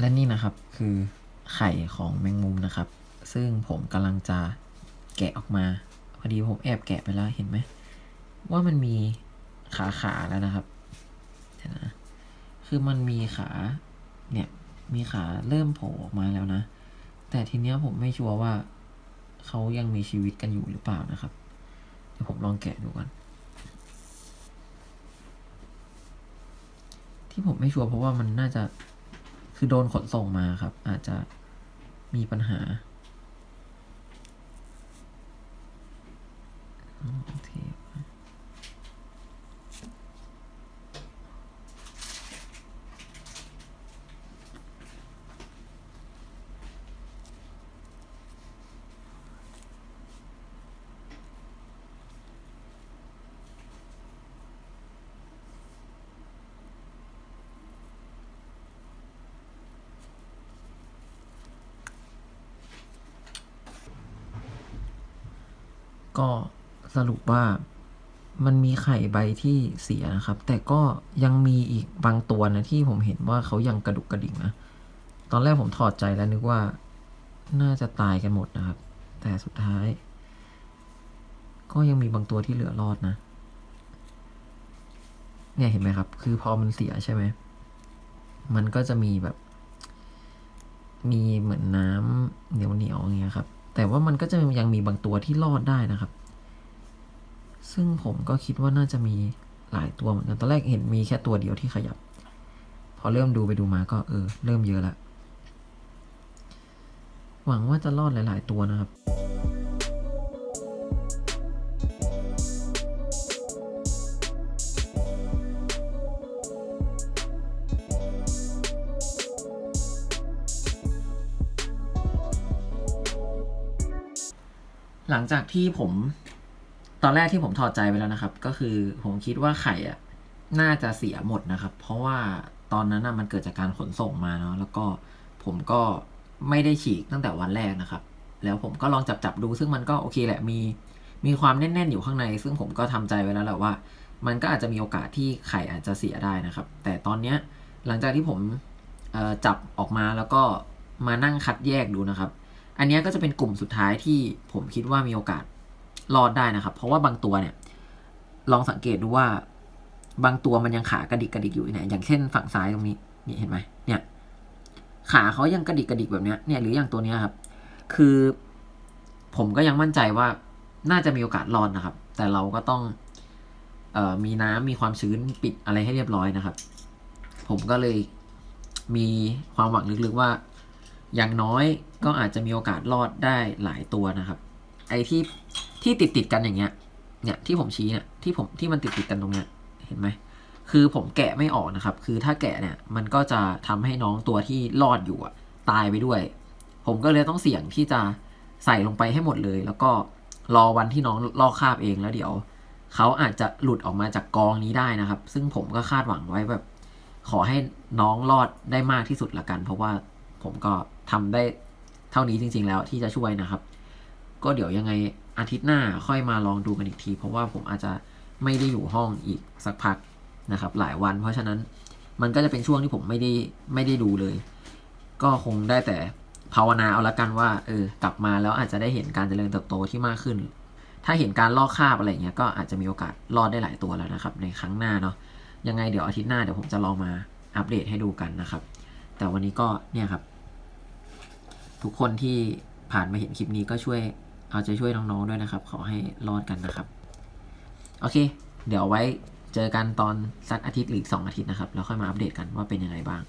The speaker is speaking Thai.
และนี่นะครับคือไข่ของแมงมุมนะครับ ซึ่งผมกำลังจะแกะออกมา พอดีผมแอบแกะไปแล้วเห็นไหม ว่ามันมีขาขาแล้วนะครับเดี๋ยวนะคือมันมีขาเนี่ยมีขาเริ่มโผล่ออกมาแล้วนะ แต่ทีเนี้ยผมไม่ชัวร์ว่าเขายังมีชีวิตกันอยู่หรือเปล่านะครับเดี๋ยวผมลองแกะดูก่อนที่ผมไม่ชัวร์เพราะว่ามันน่าจะ คือโดนขนส่งมาครับ อาจจะมีปัญหาอ๋อโอเค ก็สรุปว่ามันมีไข่ใบที่เสียนะครับ แต่ก็ยังมีอีกบางตัวนะที่ผมเห็นว่าเขายังกระดุกกระดิกนะ ตอนแรกผมถอดใจแล้วนึกว่าน่าจะตายกันหมดนะครับ แต่สุดท้าย ก็ยังมีบางตัวที่เหลือรอดนะ เนี่ยเห็นไหมครับ คือพอมันเสียใช่ไหม มันก็จะมีแบบ มีเหมือนน้ำเหนียวเหนียวๆอย่างเงี้ยครับ แต่ว่ามันก็จะยังมีบางตัวที่รอดได้นะครับ ซึ่งผมก็คิดว่าน่าจะมีหลายตัวเหมือนกัน ตอนแรกเห็นมีแค่ตัวเดียวที่ขยับ พอเริ่มดูไปดูมาก็เออ เริ่มเยอะละ หวังว่าจะรอดหลาย ๆ ตัวนะครับ หลังจากที่ผม ตอนแรกที่ผมถอดใจไปแล้วนะครับ ก็คือผมคิดว่าไข่อะน่าจะเสียหมดนะครับ เพราะว่าตอนนั้นน่ะมันเกิดจากการขนส่งมาเนาะแล้วก็ผมก็ไม่ได้ฉีกตั้งแต่วันแรกนะครับ แล้วผมก็ลองจับจับดู ซึ่งมันก็โอเคแหละมีมีความแน่นๆอยู่ข้างใน ซึ่งผมก็ทำใจไว้แล้วแหละว่า มันก็อาจจะมีโอกาสที่ไข่อาจจะเสียได้นะครับ แต่ตอนเนี้ยหลังจากที่ผมจับออกมาแล้วก็มานั่งคัดแยกดูนะครับ อันนี้ก็จะเป็นกลุ่มสุดท้ายที่ผมคิดว่ามีโอกาสรอดได้นะครับ เพราะว่าบางตัวเนี่ย ลองสังเกตดูว่า บางตัวมันยังขากระดิกกระดิกอยู่เนี่ยอย่างเช่นฝั่งซ้ายตรงนี้นี่เห็นไหมเนี่ย ขาเขายังกระดิกกระดิกแบบเนี้ยเนี่ยหรืออย่างตัวเนี้ยครับ คือผมก็ยังมั่นใจว่าน่าจะมีโอกาสรอดนะครับ แต่เราก็ต้องเออมีน้ำมีความชื้นปิดอะไรให้เรียบร้อยนะครับ ผมก็เลยมีความหวังลึกๆว่า อย่างน้อยก็อาจจะมีโอกาสรอดได้หลายตัวนะครับ ไอ้ที่ที่ติดติดกันอย่างเงี้ย เนี่ยที่ผมชี้เนี่ยที่ผมที่มันติดติดกันตรงเนี้ยเห็นไหมคือผมแกะไม่ออกนะครับ คือถ้าแกะเนี่ยมันก็จะทำให้น้องตัวที่รอดอยู่อะตายไปด้วย ผมก็เลยต้องเสี่ยงที่จะใส่ลงไปให้หมดเลย แล้วก็รอวันที่น้องลอกคราบเองแล้วเดี๋ยวเขาอาจจะหลุดออกมาจากกองนี้ได้นะครับ ซึ่งผมก็คาดหวังไว้แบบ ขอให้น้องรอดได้มากที่สุดละกัน เพราะว่า ผมก็ทำได้เท่านี้จริง ๆ แล้วที่จะช่วยนะครับ ก็เดี๋ยวยังไงอาทิตย์หน้าค่อยมาลองดูกันอีกที เพราะว่าผมอาจจะไม่ได้อยู่ห้องอีกสักพักนะครับ หลายวัน เพราะฉะนั้นมันก็จะเป็นช่วงที่ผมไม่ได้ไม่ได้ดูเลย ก็คงได้แต่ภาวนาเอาละกันว่าเออกลับมาแล้วอาจจะได้เห็นการเจริญเติบโตที่มากขึ้น ถ้าเห็นการลอกคาบอะไรเงี้ยก็อาจจะมีโอกาสรอดได้หลายตัวแล้วนะครับ ในครั้งหน้าเนาะยังไงเดี๋ยวอาทิตย์หน้าเดี๋ยวผมจะลองมาอัปเดตให้ดูกันนะครับ แต่วันนี้ก็เนี่ยครับ ทุกคนที่ผ่านมาเห็นคลิปนี้ก็ช่วยเอาใจช่วยน้องๆด้วยนะครับ ขอให้รอดกันนะครับ โอเค เดี๋ยวไว้เจอกันตอนสักอาทิตย์หรือสองอาทิตย์นะครับ แล้วค่อยมาอัปเดตกันว่าเป็นยังไงบ้าง